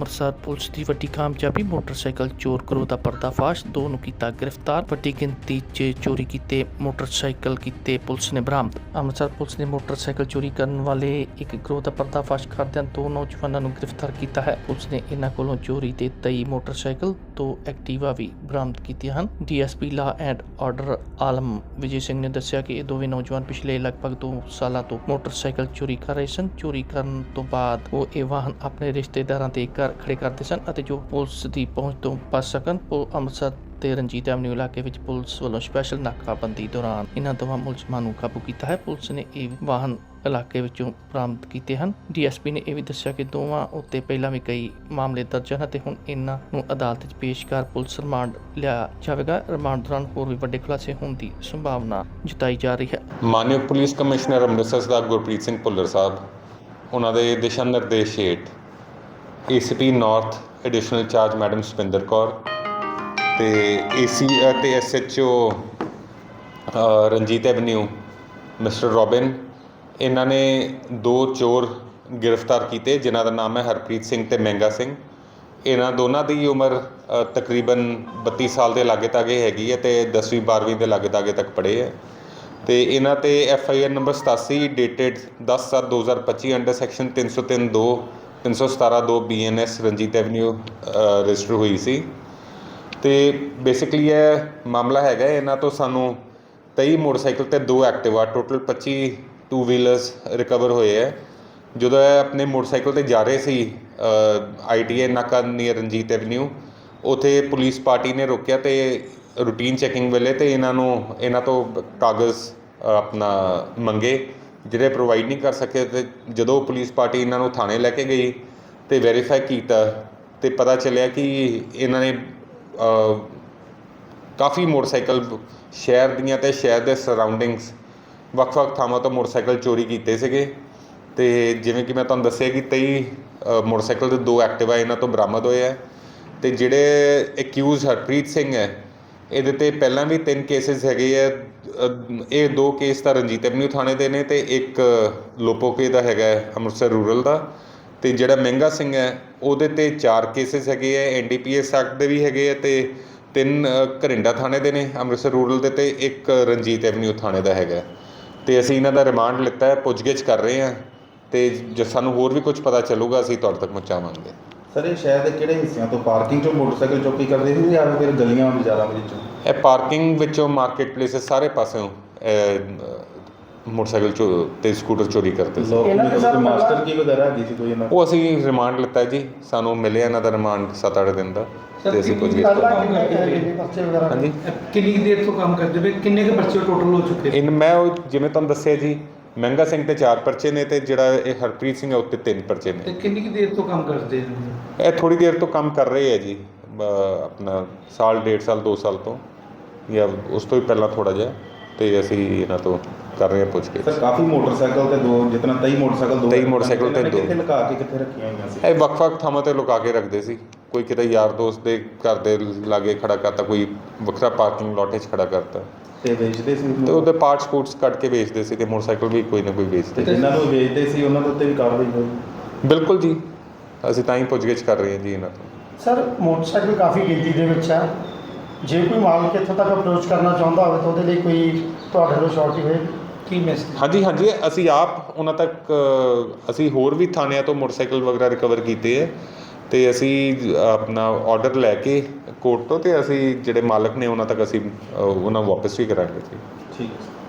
Amritsar police ਦੀ ਵੱਡੀ ਕਾਮਯਾਬੀ motorcycle ਚੋਰ ਗਰੋਹ ਦਾ ਪਰਦਾਫਾਸ਼, ਦੋ ਨੂੰ ਕੀਤਾ ਗ੍ਰਿਫਤਾਰ, ਵੱਡੀ ਗਿਣਤੀ 'ਚ ਚੋਰੀ ਕੀਤੇ ਮੋਟਰਸਾਈਕਲ ਕੀਤੇ ਪੁਲਿਸ ਨੇ ਬਰਾਮਦ। ਅੰਮ੍ਰਿਤਸਰ ਪੁਲਿਸ ਨੇ ਮੋਟਰਸਾਈਕਲ ਚੋਰੀ ਕਰਨ ਵਾਲੇ ਇੱਕ ਗਰੋਹ ਦਾ ਪਰਦਾਫਾਸ਼ ਕਰਦਿਆਂ ਦੋ ਨੌਜਵਾਨਾਂ ਨੂੰ ਗ੍ਰਿਫਤਾਰ ਕੀਤਾ ਹੈ। ਪੁਲਿਸ ਨੇ ਇਹਨਾਂ ਕੋਲੋਂ ਚੋਰੀ ਦੇ 23 ਮੋਟਰਸਾਈਕਲ ਤੋਂ ਐਕਟਿਵਾ ਵੀ ਬਰਾਮਦ ਕੀਤੀਆਂ ਹਨ। DSP law and order Alam Vijay Singh ਨੇ ਦੱਸਿਆ ਕਿ ਇਹ ਦੋਵੇਂ ਨੌਜਵਾਨ ਪਿਛਲੇ ਲਗਭਗ 2 ਸਾਲਾਂ ਤੋਂ ਮੋਟਰਸਾਈਕਲ ਚੋਰੀ ਕਰ ਰਹੇ ਸਨ। ਚੋਰੀ ਕਰਨ ਤੋਂ ਬਾਅਦ ਉਹ ਇਹ ਵਾਹਨ ਆਪਣੇ ਰਿਸ਼ਤੇਦਾਰਾਂ ਦੇ ਘਰ ਖੜੇ ਕਰਦੇ ਸਨ ਅਤੇ ਜੋ ਪੁਲਿਸ ਦੀ ਪਹੁੰਚ ਤੋਂ ਬਚ ਸਕਣ ਉਹ ਅੰਮ੍ਰਿਤਸਰ ਤੇ ਰਣਜੀਤ ਐਵਨਿਊ ਇਲਾਕੇ ਵਿੱਚ ਪੁਲਿਸ ਵੱਲੋਂ ਸਪੈਸ਼ਲ ਨਾਕਾਬੰਦੀ ਦੌਰਾਨ ਇਹਨਾਂ ਦੋਵਾਂ ਮੁਲਜ਼ਮਾਂ ਨੂੰ ਕਾਬੂ ਕੀਤਾ ਹੈ। ਪੁਲਿਸ ਨੇ ਇਹ ਵਾਹਨ ਇਲਾਕੇ ਵਿੱਚੋਂ ਬਰਾਮਦ ਕੀਤੇ ਹਨ। ਡੀਐਸਪੀ ਨੇ ਇਹ ਵੀ ਦੱਸਿਆ ਕਿ ਦੋਵਾਂ ਉੱਤੇ ਪਹਿਲਾਂ ਵੀ ਕਈ ਮਾਮਲੇ ਦਰਜ ਹਨ ਅਤੇ ਹੁਣ ਇਹਨਾਂ ਨੂੰ ਅਦਾਲਤ 'ਚ ਪੇਸ਼ ਕਰ ਪੁਲਿਸ ਰਿਮਾਂਡ ਲਿਆ ਜਾਵੇਗਾ। ਰਿਮਾਂਡ ਦੌਰਾਨ ਹੋਰ ਵੀ ਵੱਡੇ ਖੁਲਾਸੇ ਹੋਣ ਦੀ ਸੰਭਾਵਨਾ ਜਤਾਈ ਜਾ ਰਹੀ ਹੈ। ਮਾਨਯੋਗ ਪੁਲਿਸ ਕਮਿਸ਼ਨਰ ਅੰਮ੍ਰਿਤਸਰ ਸਰਦਾਰ ਗੁਰਪ੍ਰੀਤ ਸਿੰਘ ਭੁੱਲਰ ਸਾਹਿਬ, ਉਹਨਾਂ ਦੇ ਦਿਸ਼ਾ ਨਿਰਦੇਸ਼ ਹੇਠ ACP north additional charge madam Supinder Kaur ਤੇ ਏਸੀ ਅਤੇ SHO Ranjit avenue mister Robin ਇਹਨਾਂ ਨੇ ਦੋ ਚੋਰ ਗ੍ਰਿਫਤਾਰ ਕੀਤੇ, ਜਿਨ੍ਹਾਂ ਦਾ ਨਾਮ ਹੈ ਹਰਪ੍ਰੀਤ ਸਿੰਘ ਤੇ ਮਹਿੰਗਾ ਸਿੰਘ। ਇਹਨਾਂ ਦੋਨਾਂ ਦੀ ਉਮਰ ਤਕਰੀਬਨ 32 ਸਾਲ ਦੇ ਲਾਗੇ ਤਾਗੇ ਹੈਗੀ ਹੈ ਤੇ 10ਵੀਂ 12ਵੀਂ ਦੇ ਲਾਗੇ ਤਾਗੇ ਤੱਕ ਪੜ੍ਹੇ ਹੈ। ਤੇ ਇਹਨਾਂ ਤੇ F I R number 87 dated 10/7/2025 under section 303 2 317 2 BNS Ranjit avenue register ਹੋਈ ਸੀ। ਤੇ ਬੇਸਿਕਲੀ ਇਹ ਮਾਮਲਾ ਹੈਗਾ, ਇਹਨਾਂ ਤੋਂ ਸਾਨੂੰ 23 ਮੋਟਰਸਾਈਕਲ ਤੇ ਦੋ Activa total 25 two wheelers recover ਹੋਏ ਹੈ ਜਦੋਂ ਇਹ ਆਪਣੇ ਮੋਟਰਸਾਈਕਲ ਤੇ ਜਾ ਰਹੇ ਸੀ ਆਈਟੀਏ ਨਾਕਾ ਨੀਅਰ ਰਣਜੀਤ ਐਵਨਿਊ ਉਥੇ ਪੁਲਿਸ ਪਾਰਟੀ ਨੇ ਰੋਕਿਆ ਤੇ ਰੂਟੀਨ ਚੈਕਿੰਗ ਵੇਲੇ ਤੇ ਇਹਨਾਂ ਨੂੰ, ਇਹਨਾਂ ਤੋਂ ਕਾਗਜ਼ ਆਪਣਾ ਮੰਗੇ। ਜਿਹੜੇ ਪ੍ਰੋਵਾਈਡ ਨਹੀਂ ਕਰ ਸਕੇ ਤੇ ਜਦੋਂ ਪੁਲਿਸ ਪਾਰਟੀ ਇਹਨਾਂ ਨੂੰ ਥਾਣੇ ਲੈ ਕੇ ਗਈ ਤੇ ਵੈਰੀਫਾਈ ਕੀਤਾ ਤੇ ਪਤਾ ਚੱਲਿਆ ਕਿ ਇਹਨਾਂ ਨੇ ਕਾਫੀ ਮੋਟਰਸਾਈਕਲ ਸ਼ਹਿਰ ਦੀਆਂ ਤੇ ਸ਼ਹਿਰ ਦੇ ਸਰਾਊਂਡਿੰਗਸ ਵੱਖ-ਵੱਖ ਥਾਵਾਂ ਤੋਂ ਮੋਟਰਸਾਈਕਲ ਚੋਰੀ ਕੀਤੇ ਸੀਗੇ ਤੇ ਜਿਵੇਂ ਕਿ ਮੈਂ ਤੁਹਾਨੂੰ ਦੱਸਿਆ ਕਿ 23 ਮੋਟਰਸਾਈਕਲ ਦੇ ਦੋ ਐਕਟਿਵਾ ਇਹਨਾਂ ਤੋਂ ਬਰਾਮਦ ਹੋਏ ਆ ਤੇ ਜਿਹੜੇ ਐਕਿਊਜ਼ ਹਰਪ੍ਰੀਤ ਸਿੰਘ ਹੈ ਇਹਦੇ ਤੇ ਪਹਿਲਾਂ ਵੀ ਤਿੰਨ ਕੇਸਿਸ ਹੈਗੇ ਆ। ਇਹ ਦੋ ਕੇਸ ਤਾਂ ਰਣਜੀਤ ਐਵਨਿਊ ਥਾਣੇ ਦੇ ਨੇ ਤੇ ਇੱਕ ਲੋਪੋਕੇ ਦਾ ਹੈਗਾ ਅੰਮ੍ਰਿਤਸਰ ਰੂਰਲ ਦਾ। ਤੇ ਜਿਹੜਾ ਮਹਿੰਗਾ ਸਿੰਘ ਹੈ, ਉਹਦੇ ਤੇ ਚਾਰ ਕੇਸਿਸ ਹੈਗੇ ਆ। ਐਨਡੀਪੀਐਸ ਐਕਟ ਦੇ ਵੀ ਹੈਗੇ ਆ ਤੇ ਤਿੰਨ ਘਰਿੰਡਾ ਥਾਣੇ ਦੇ ਨੇ, ਅੰਮ੍ਰਿਤਸਰ ਰੂਰਲ ਦੇ ਤੇ ਇੱਕ ਰਣਜੀਤ ਐਵਨਿਊ ਥਾਣੇ ਦਾ ਹੈਗਾ। ਤੇ ਅਸੀਂ ਇਹਨਾਂ ਦਾ ਰਿਮਾਂਡ ਲਿੱਤਾ ਹੈ, ਪੁੱਛਗਿੱਛ ਕਰ ਰਹੇ ਹਾਂ। ਤੇ ਜੇ, ਸਾਨੂੰ ਹੋਰ ਵੀ ਕੁਝ ਪਤਾ ਚੱਲੂਗਾ, ਅਸੀਂ ਤੁਹਾਡੇ ਤੱਕ ਪਹੁੰਚਾਵਾਂਗੇ। ਸਰ ਇਹ ਸ਼ਹਿਰ ਦੇ ਕਿਹੜੇ ਹਿੱਸਿਆਂ ਤੋਂ ਪਾਰਕਿੰਗ ਚੋਂ ਮੋਟਰਸਾਈਕਲ ਚੋਰੀ ਕਰਦੇ ਸੀ ਜਾਂ ਫਿਰ ਗਲੀਆਂ ਬਾਜ਼ਾਰਾਂ ਵਿੱਚੋਂ ਇਹ ਪਾਰਕਿੰਗ ਵਿੱਚੋਂ ਮਾਰਕੀਟ ਪਲੇਸਿਸ ਸਾਰੇ ਪਾਸਿਓਂ ਇਹ, ਮੋਟਰਸਾਈਕਲ ਚੋ ਤੇ ਸਕੂਟਰ ਚੋਰੀ ਕਰਦੇ ਸੀ। ਲੋਕ ਇਹਨਾਂ ਦੇ ਸਰ ਕੋਈ ਮਾਸਟਰ ਪਹਿਲਾਂ- ਕੀ ਵਗੈਰਾ ਹੈਗੀ ਸੀ ਕੋਈ ਇਹਨਾਂ ਉਹ ਅਸੀਂ ਰਿਮਾਂਡ ਲਿੱਤਾ ਜੀ ਸਾਨੂੰ ਮਿਲਿਆ ਇਹਨਾਂ ਦਾ ਰਿਮਾਂਡ 7-8 ਦਿਨ ਦਾ ਤੇ ਅਸੀਂ ਕਿੰਨੇ ਕਿੰਨੇ ਪਰਚੇ ਵਗੈਰਾ? ਹਾਂ ਹਾਂਜੀ। ਕਿੰਨੀ ਕੁ ਦੇਰ ਤੋਂ ਕੰਮ ਕਰਦੇ ਪਏ? ਕਿੰਨੇ ਕੁ ਬੱਚੇ ਟੋਟਲ ਹੋ ਚੁੱਕੇ? ਇਨ ਮੈਂ ਉਹ ਜਿਵੇਂ ਤੁਹਾਨੂੰ ਦੱਸਿਆ ਜੀ ਮਹਿੰਗਾ ਸਿੰਘ ਤੇ ਚਾਰ ਪਰਚੇ ਨੇ ਤੇ ਜਿਹੜਾ ਇਹ ਹਰਪ੍ਰੀਤ ਸਿੰਘ ਹੈ ਉੱਤੇ ਤਿੰਨ ਪਰਚੇ ਤੇ ਨੇ ਕਿੰਨੀ ਕੁ ਦੇਰ ਤੋਂ ਕੰਮ ਕਰਦੇ ਨੇ ਇਹ ਥੋੜੀ ਦੇਰ ਤੋਂ ਕੰਮ ਕਰ ਰਹੇ ਹੈ ਜੀ ਆਪਣਾ ਸਾਲ ਡੇਢ ਸਾਲ 2 ਸਾਲ ਤੋਂ ਜਾਂ ਉਸ ਤੋਂ ਵੀ ਪਹਿਲਾਂ ਥੋੜਾ ਜਿਹਾ ਤੇ ਅਸੀਂ ਇਹਨਾਂ ਤੋਂ ਕਰ ਰਹੇ ਹਾਂ ਪੁੱਛ ਕੇ। ਸਰ ਕਾਫੀ ਮੋਟਰਸਾਈਕਲ ਤੇ ਦੋ ਜਿਤਨਾ 23 ਮੋਟਰਸਾਈਕਲ ਦੋ 23 ਮੋਟਰਸਾਈਕਲ ਤੇ ਦੋ। ਕਿੱਥੇ ਲਗਾ ਕੇ ਕਿੱਥੇ ਰੱਖੀਆਂ ਹੋਈਆਂ ਸੀ? ਇਹ ਵੱਖ-ਵੱਖ ਥਾਵਾਂ ਤੇ ਲੁਕਾ ਕੇ ਰੱਖਦੇ ਸੀ। ਕੋਈ ਕਿਤੇ ਯਾਰ ਦੋਸਤ ਦੇ ਘਰ ਦੇ ਲਾਗੇ ਖੜਾ ਕਰਤਾ ਕੋਈ ਵੱਖਰਾ ਪਾਰਕਿੰਗ ਲੋਟ 'ਚ ਖੜਾ ਕਰਤਾ। ਤੇ ਵੇਚਦੇ ਸੀ ਤੇ ਉਹਦੇ ਪਾਰਟਸ ਪੂਰਟਸ ਕੱਢ ਕੇ ਵੇਚਦੇ ਸੀ ਤੇ ਮੋਟਰਸਾਈਕਲ ਵੀ ਕੋਈ ਨਾ ਕੋਈ ਤੇ ਵੇਚਦੇ ਜਿਨ੍ਹਾਂ ਨੂੰ ਵੇਚਦੇ ਸੀ ਉਹਨਾਂ ਦੇ ਉੱਤੇ ਵੀ ਕਾਰਵਾਈ ਹੋਈ? ਬਿਲਕੁਲ ਜੀ। ਅਸੀਂ ਤਾਂ ਹੀ ਪੁੱਛਗਿੱਛ ਕਰ ਰਹੇ ਹਾਂ ਜੀ ਇਹਨਾਂ ਤੋਂ। ਸਰ ਮੋਟਰਸਾਈਕਲ ਕਾਫੀ ਗਿਣਤੀ ਦੇ ਵਿੱਚ ਹੈ। ਜੇ ਕੋਈ ਮਾਲਕ ਇੱਥੋਂ ਤੱਕ ਅਪਰੋਚ ਕਰਨਾ ਚਾਹੁੰਦਾ ਹੋਵੇ ਤਾਂ ਉਹਦੇ ਲਈ ਕੋਈ ਤੁਹਾਡੇ ਵੱਲੋਂ ਸ਼ੋਰਟੀ ਹੋਏਗੀ? ਕੀ ਮੈਸੇਜ ਹਾਂਜੀ ਹਾਂਜੀ। ਅਸੀਂ ਆਪ ਉਹਨਾਂ ਤੱਕ ਅ, ਅਸੀਂ ਹੋਰ ਵੀ ਥਾਣਿਆਂ ਤੋਂ ਮੋਟਰਸਾਈਕਲ ਵਗੈਰਾ ਰਿਕਵਰ ਕੀਤੇ ਹੈ। ਅਤੇ ਅਸੀਂ ਆਪਣਾ ਔਡਰ ਲੈ ਕੇ ਕੋਰਟ ਤੋਂ ਅਤੇ ਅਸੀਂ ਜਿਹੜੇ ਮਾਲਕ ਨੇ ਉਹਨਾਂ ਤੱਕ ਅਸੀਂ ਉਹਨਾਂ ਨੂੰ ਵਾਪਸ ਵੀ ਕਰਾਂਗੇ ਜੀ। ਠੀਕ ਹੈ।